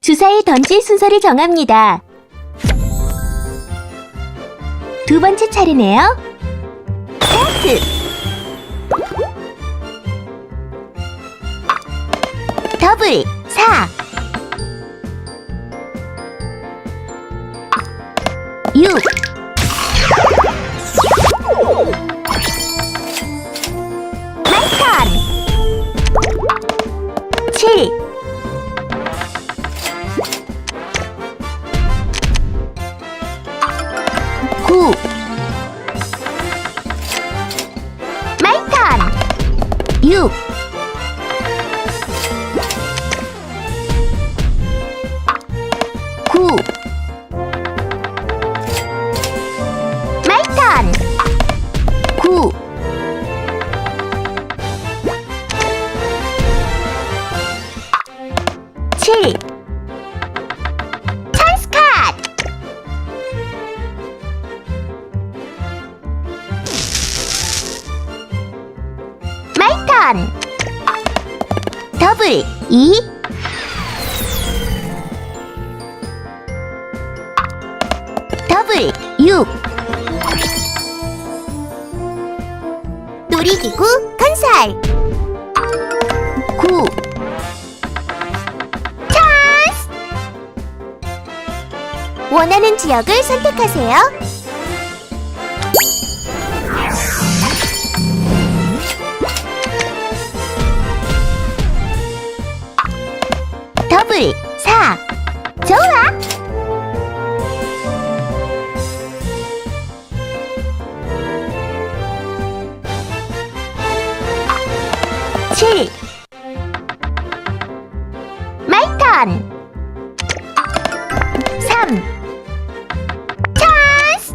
주사위 던질 순서를 정합니다. 두 번째 차례네요. 스타트! 더블 4 6 마이 턴 7 6 9 마이 턴. 9 마이턴 더블 2 더블 6 놀이기구 건설. 9 찬스! 원하는 지역을 선택하세요 삼. 찬스!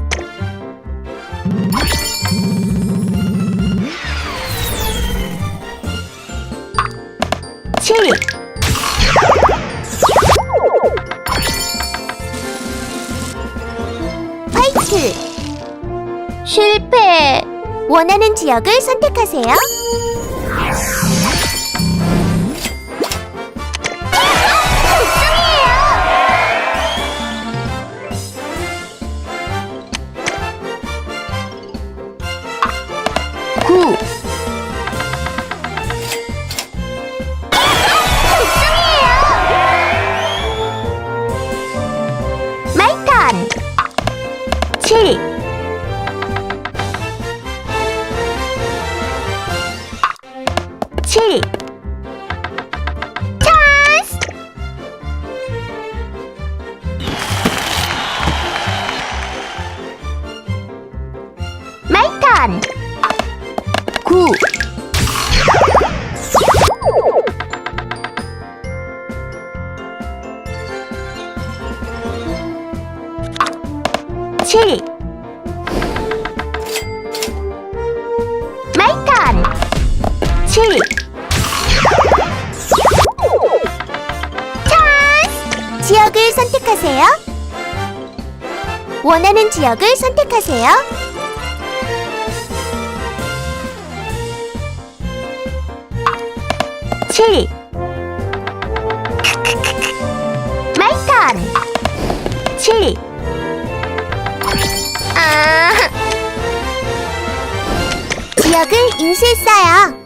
칠. 화이트 실패. 원하는 지역을 선택하세요 7 찬스 마이턴 9 7마 지역을 선택하세요. 원하는 지역을 선택하세요. 칠. 마이 턴 칠. 아... 지역을 인수했어요.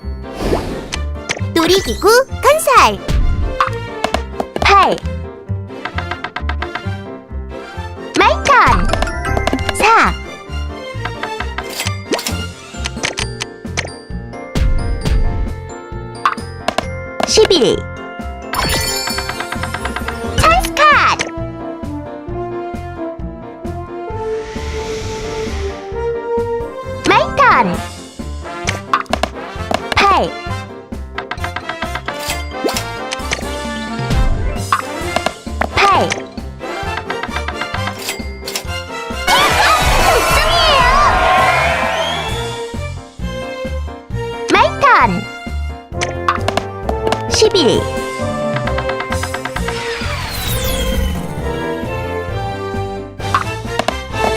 놀이기구 건설. 8 kecil. 10일.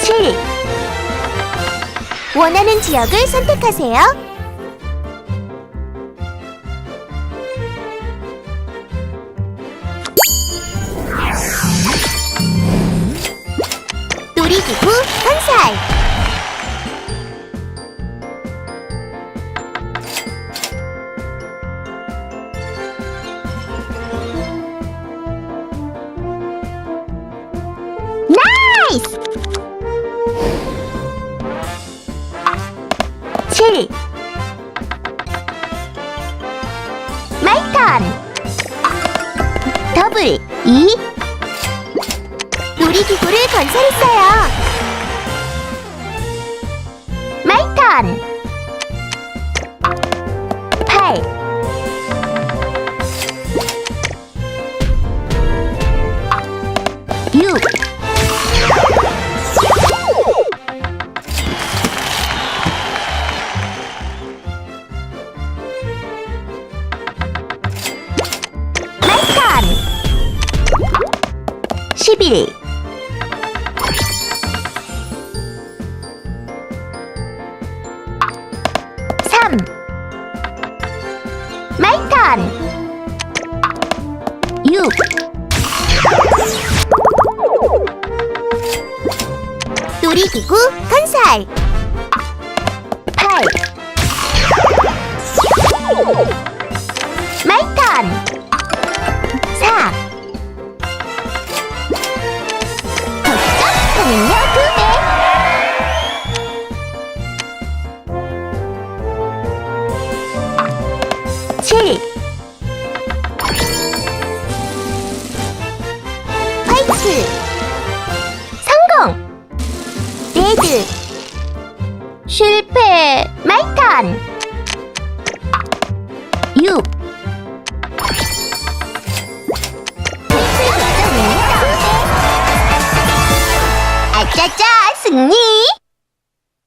칠. 원하는 지역을 선택하세요. 놀이기구 건설. 7 마이턴 더블 2 놀이기구를 건설했어요. 마이턴 11 3 마이턴. 6 놀이기구 건설. 8 7 화이트